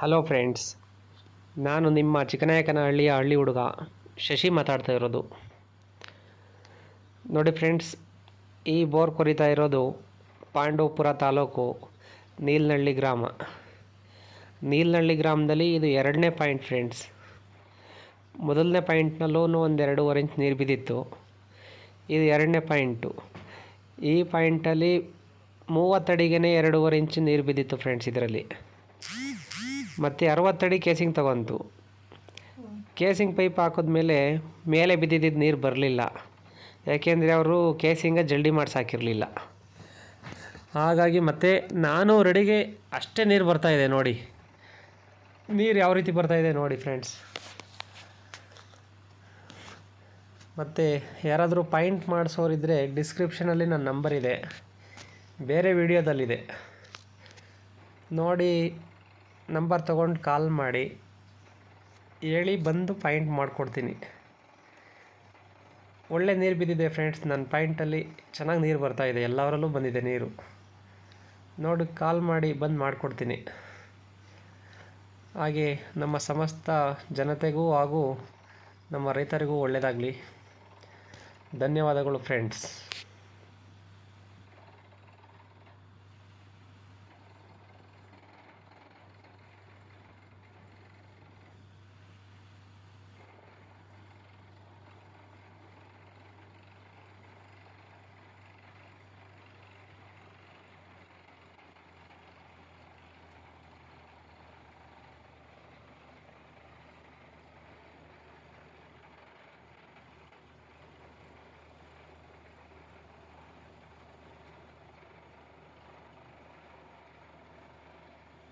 Hello friends ನಾನು ನಿಮ್ಮ ಚಿಕ್ಕನಾಯಕನಹಳ್ಳಿಯ ಹಳ್ಳಿ ಹುಡುಗ ಶಶಿ ಮಾತಾಡ್ತಾ ಇರೋದು. ನೋಡಿ ಫ್ರೆಂಡ್ಸ್ ಈ ಬೋರ್ ಕೊರಿತಾ ಇರೋದು ಪಾಂಡವಪುರ ತಾಲೂಕು ನೀಲ್ನಹಳ್ಳಿ ಗ್ರಾಮ. ನೀಲ್ನಹಳ್ಳಿ ಗ್ರಾಮದಲ್ಲಿ ಇದು ಎರಡನೇ ಪಾಯಿಂಟ್ ಫ್ರೆಂಡ್ಸ್ ಮೊದಲನೇ ಪಾಯಿಂಟ್ನಲ್ಲೂ ಒಂದು ಎರಡೂವರೆ ಇಂಚ್ ನೀರು ಬಿದ್ದಿತ್ತು. ಇದು ಎರಡನೇ ಪಾಯಿಂಟು. ಈ ಪಾಯಿಂಟಲ್ಲಿ ಮೂವತ್ತಡಿಗೆ ಎರಡೂವರೆ ಇಂಚ್ ನೀರು ಬಿದ್ದಿತ್ತು ಫ್ರೆಂಡ್ಸ್ ಇದರಲ್ಲಿ. ಮತ್ತು ಅರವತ್ತಡಿ ಕೇಸಿಂಗ್ ತಗೊಂತು. ಕೇಸಿಂಗ್ ಪೈಪ್ ಹಾಕಿದ್ಮೇಲೆ ಮೇಲೆ ಬಿದ್ದಿದ್ದ ನೀರು ಬರಲಿಲ್ಲ. ಯಾಕೆಂದರೆ ಅವರು ಕೇಸಿಂಗ ಜಲ್ಡಿ ಮಾಡಿಸಾಕಿರಲಿಲ್ಲ. ಹಾಗಾಗಿ ಮತ್ತೆ ನಾನು ರೆಡಿಗೆ ಅಷ್ಟೇ ನೀರು ಬರ್ತಾಯಿದೆ ನೋಡಿ. ನೀರು ಯಾವ ರೀತಿ ಬರ್ತಾಯಿದೆ ನೋಡಿ ಫ್ರೆಂಡ್ಸ್ ಮತ್ತು ಯಾರಾದರೂ ಪಾಯಿಂಟ್ ಮಾಡಿಸೋರಿದ್ದರೆ ಡಿಸ್ಕ್ರಿಪ್ಷನಲ್ಲಿ ನನ್ನ ನಂಬರ್ ಇದೆ. ಬೇರೆ ವಿಡಿಯೋದಲ್ಲಿದೆ ನೋಡಿ ನಂಬರ್ ತೊಗೊಂಡು ಕಾಲ್ ಮಾಡಿ. ಹೇಳಿ ಬಂದು ಪಾಯಿಂಟ್ ಮಾಡಿಕೊಡ್ತೀನಿ. ಒಳ್ಳೆ ನೀರು ಬಿದ್ದಿದೆ ಫ್ರೆಂಡ್ಸ್ ನನ್ನ ಪಾಯಿಂಟಲ್ಲಿ ಚೆನ್ನಾಗಿ ನೀರು ಬರ್ತಾಯಿದೆ ಎಲ್ಲರಲ್ಲೂ ಬಂದಿದೆ ನೀರು. ನೋಡಿ, ಕಾಲ್ ಮಾಡಿ ಬಂದು ಮಾಡಿಕೊಡ್ತೀನಿ. ಹಾಗೆ ನಮ್ಮ ಸಮಸ್ತ ಜನತೆಗೂ ಹಾಗೂ ನಮ್ಮ ರೈತರಿಗೂ ಒಳ್ಳೆಯದಾಗಲಿ ಧನ್ಯವಾದಗಳು ಫ್ರೆಂಡ್ಸ್